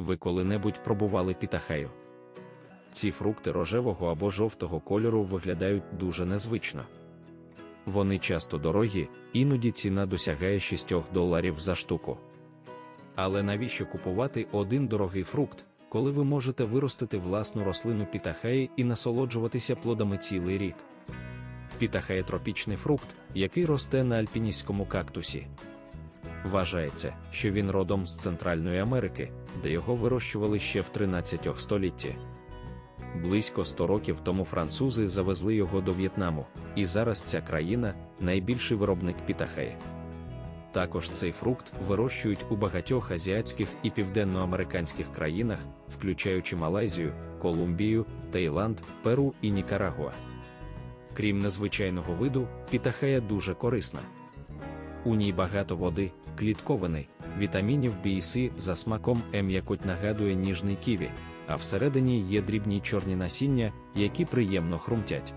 ви коли-небудь пробували пітахаю. Ці фрукти рожевого або жовтого кольору виглядають дуже незвично. Вони часто дорогі, іноді ціна досягає 6 доларів за штуку. Але навіщо купувати один дорогий фрукт, коли ви можете виростити власну рослину пітахаї і насолоджуватися плодами цілий рік? Пітахає тропічний фрукт, який росте на альпіністському кактусі. Вважається, що він родом з Центральної Америки, де його вирощували ще в 13 столітті. Близько 100 років тому французи завезли його до В'єтнаму, і зараз ця країна найбільший виробник пітахаї. Також цей фрукт вирощують у багатьох азіатських і південноамериканських країнах, включаючи Малайзію, Колумбію, Таїланд, Перу і Нікарагуа. Крім незвичайного виду, пітахая дуже корисна. У ній багато води, клітковини, вітамінів B і С за смаком м'якоть нагадує ніжний ківі, а всередині є дрібні чорні насіння, які приємно хрумтять.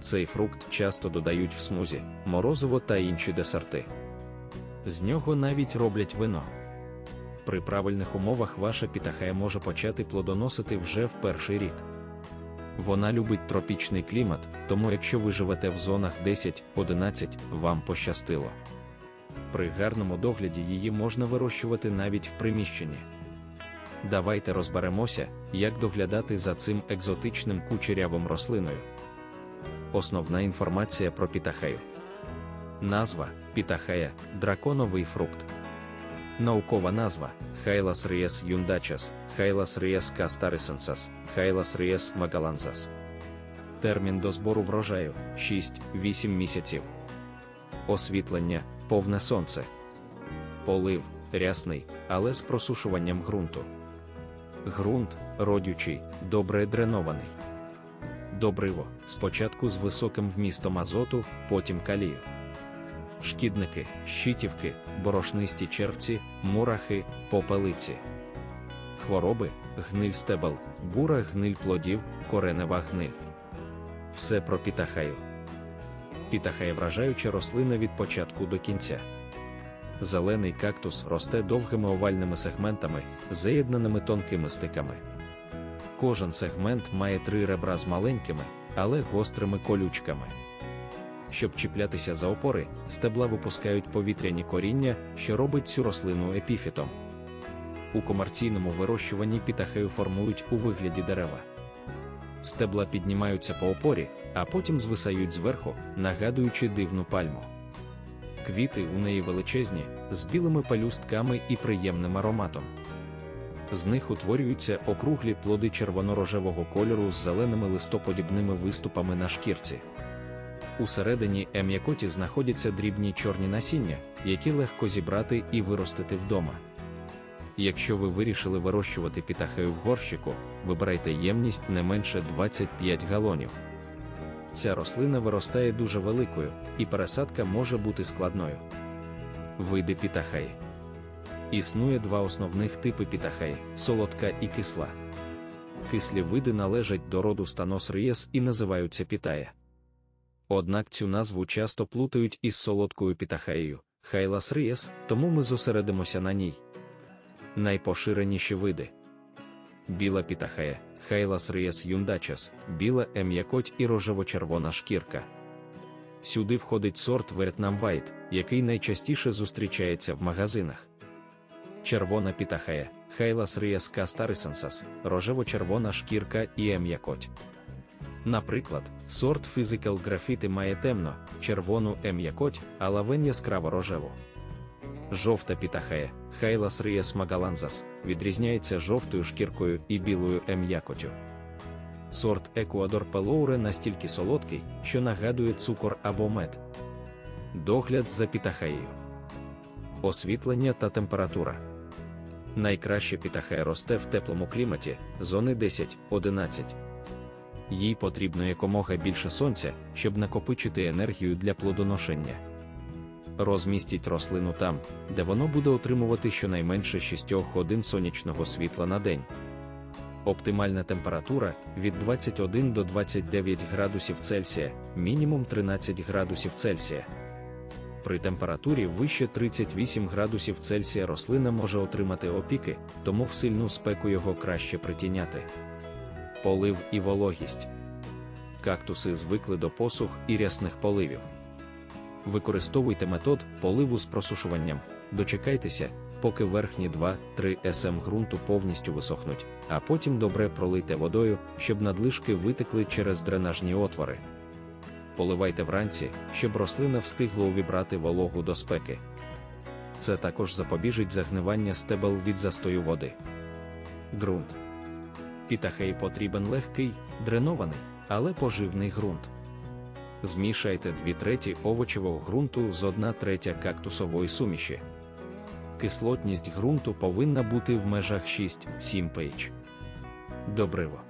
Цей фрукт часто додають в смузі, морозиво та інші десерти. З нього навіть роблять вино. При правильних умовах ваша пітахая може почати плодоносити вже в перший рік. Вона любить тропічний клімат, тому якщо ви живете в зонах 10-11, вам пощастило. При гарному догляді її можна вирощувати навіть в приміщенні. Давайте розберемося, як доглядати за цим екзотичним кучерявим рослиною. Основна інформація про пітахаю. Назва пітахая драконовий фрукт. Наукова назва Hylas ries yundachas, Hylas ries castarisensas, Hylas ries magalanzas. Термін до збору врожаю 6-8 місяців. Освітлення повне сонце. Полив рясний, але з просушуванням ґрунту. Ґрунт родючий, добре дренований. Добриво спочатку з високим вмістом азоту, потім калію шкідники, щитівки, борошнисті червці, мурахи, попелиці. Хвороби, гниль стебел, бура гниль плодів, коренева гниль. Все про пітахаю. Пітахая вражаюча рослина від початку до кінця. Зелений кактус росте довгими овальними сегментами, заєднаними тонкими стиками. Кожен сегмент має три ребра з маленькими, але гострими колючками щоб чіплятися за опори, стебла випускають повітряні коріння, що робить цю рослину епіфітом. У комерційному вирощуванні пітахею формують у вигляді дерева. Стебла піднімаються по опорі, а потім звисають зверху, нагадуючи дивну пальму. Квіти у неї величезні, з білими пелюстками і приємним ароматом. З них утворюються округлі плоди червоно-рожевого кольору з зеленими листоподібними виступами на шкірці. Усередині ем'якоті знаходяться дрібні чорні насіння, які легко зібрати і виростити вдома. Якщо ви вирішили вирощувати пітахею в горщику, вибирайте ємність не менше 25 галонів. Ця рослина виростає дуже великою, і пересадка може бути складною. Види пітахаї. Існує два основних типи пітахаї солодка і кисла. Кислі види належать до роду станос рієс і називаються пітая. Однак цю назву часто плутають із солодкою пітахаєю Хайлас рієс, тому ми зосередимося на ній. Найпоширеніші види біла пітахая, Хайлас рієс юндачас, біла ем'якоть і рожево-червона шкірка. Сюди входить сорт Vietnam White, який найчастіше зустрічається в магазинах. Червона пітахая, Хайлас рієс кастарисенсас, рожево-червона шкірка і ем'якоть. Наприклад, сорт Physical Graffiti має темно, червону ем'якоть, а лавень яскраво рожеву. Жовта пітахая, Хайлас Рієс Магаланзас, відрізняється жовтою шкіркою і білою ем'якотю. Сорт Екуадор Пелоуре настільки солодкий, що нагадує цукор або мед. Догляд за пітахаєю. Освітлення та температура. Найкраще пітахая росте в теплому кліматі, зони 10-11 їй потрібно якомога більше сонця, щоб накопичити енергію для плодоношення. Розмістіть рослину там, де воно буде отримувати щонайменше 6 годин сонячного світла на день. Оптимальна температура від 21 до 29 градусів Цельсія, мінімум 13 градусів Цельсія. При температурі вище 38 градусів Цельсія рослина може отримати опіки, тому в сильну спеку його краще притіняти. Полив і вологість. Кактуси звикли до посух і рясних поливів. Використовуйте метод поливу з просушуванням, дочекайтеся, поки верхні 2-3 см ґрунту повністю висохнуть, а потім добре пролийте водою, щоб надлишки витекли через дренажні отвори. Поливайте вранці, щоб рослина встигла увібрати вологу до спеки. Це також запобіжить загнивання стебел від застою води. Ґрунт. Пітахей потрібен легкий, дренований, але поживний ґрунт. Змішайте 2 треті овочевого ґрунту з 1 третя кактусової суміші. Кислотність ґрунту повинна бути в межах 6-7 pH. Добриво.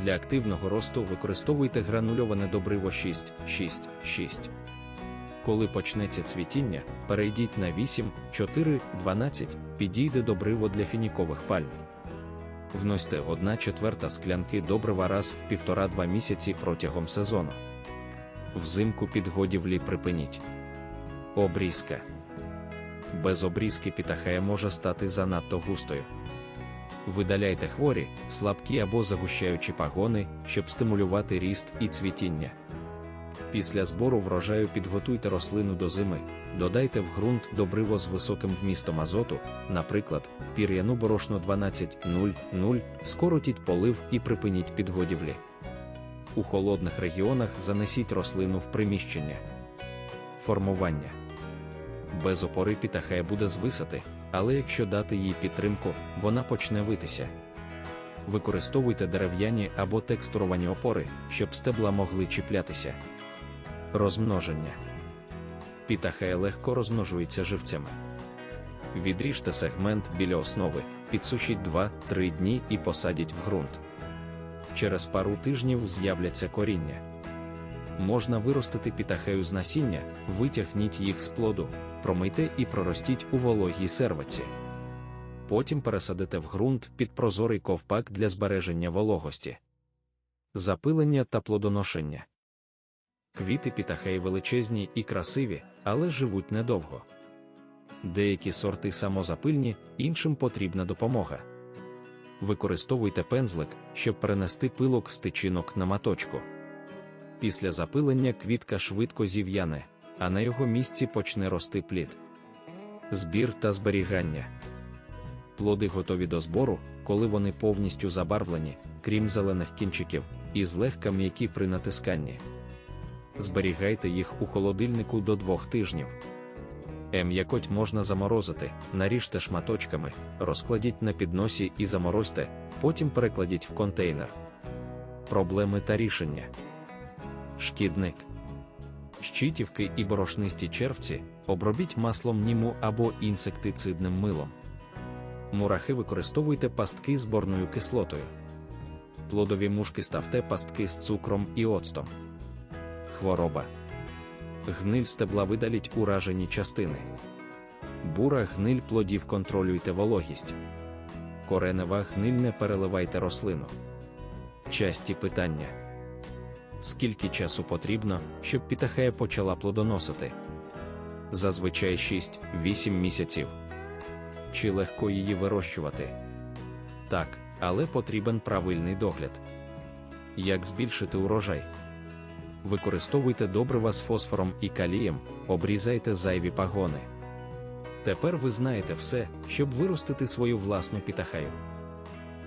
Для активного росту використовуйте гранульоване добриво 6-6-6. Коли почнеться цвітіння, перейдіть на 8, 4, 12, підійде добриво для фінікових пальм. Вносьте 1 четверта склянки добрива раз в 1,5-2 місяці протягом сезону. Взимку підгодівлі припиніть. Обрізка. Без обрізки пітахея може стати занадто густою. Видаляйте хворі, слабкі або загущаючі пагони, щоб стимулювати ріст і цвітіння. Після збору врожаю підготуйте рослину до зими, додайте в ґрунт добриво з високим вмістом азоту, наприклад, пір'яну борошно 12,00, скоротіть полив і припиніть підгодівлі. У холодних регіонах занесіть рослину в приміщення. Формування без опори пітахая буде звисати, але якщо дати їй підтримку, вона почне витися. Використовуйте дерев'яні або текстуровані опори, щоб стебла могли чіплятися. Розмноження. Пітахая легко розмножується живцями. Відріжте сегмент біля основи, підсушіть 2-3 дні і посадіть в ґрунт. Через пару тижнів з'являться коріння. Можна виростити пітахею з насіння, витягніть їх з плоду, промийте і проростіть у вологій сервиці. Потім пересадите в ґрунт під прозорий ковпак для збереження вологості. Запилення та плодоношення. Квіти пітахеї величезні і красиві, але живуть недовго. Деякі сорти самозапильні, іншим потрібна допомога. Використовуйте пензлик, щоб перенести пилок з тичинок на маточку. Після запилення квітка швидко зів'яне, а на його місці почне рости плід. Збір та зберігання. Плоди готові до збору, коли вони повністю забарвлені, крім зелених кінчиків, і злегка м'які при натисканні. Зберігайте їх у холодильнику до двох тижнів. М'якоть можна заморозити, наріжте шматочками, розкладіть на підносі і заморозьте, потім перекладіть в контейнер. Проблеми та рішення. Шкідник. Щитівки і борошнисті червці обробіть маслом німу або інсектицидним милом. Мурахи використовуйте пастки з борною кислотою. Плодові мушки ставте пастки з цукром і оцтом. Хвороба. Гниль стебла видаліть уражені частини. Бура гниль плодів контролюйте вологість. Коренева гниль не переливайте рослину. Часті питання. Скільки часу потрібно, щоб пітахея почала плодоносити? Зазвичай 6-8 місяців. Чи легко її вирощувати? Так, але потрібен правильний догляд. Як збільшити урожай? Використовуйте добрива з фосфором і калієм, обрізайте зайві пагони. Тепер ви знаєте все, щоб виростити свою власну пітахаю.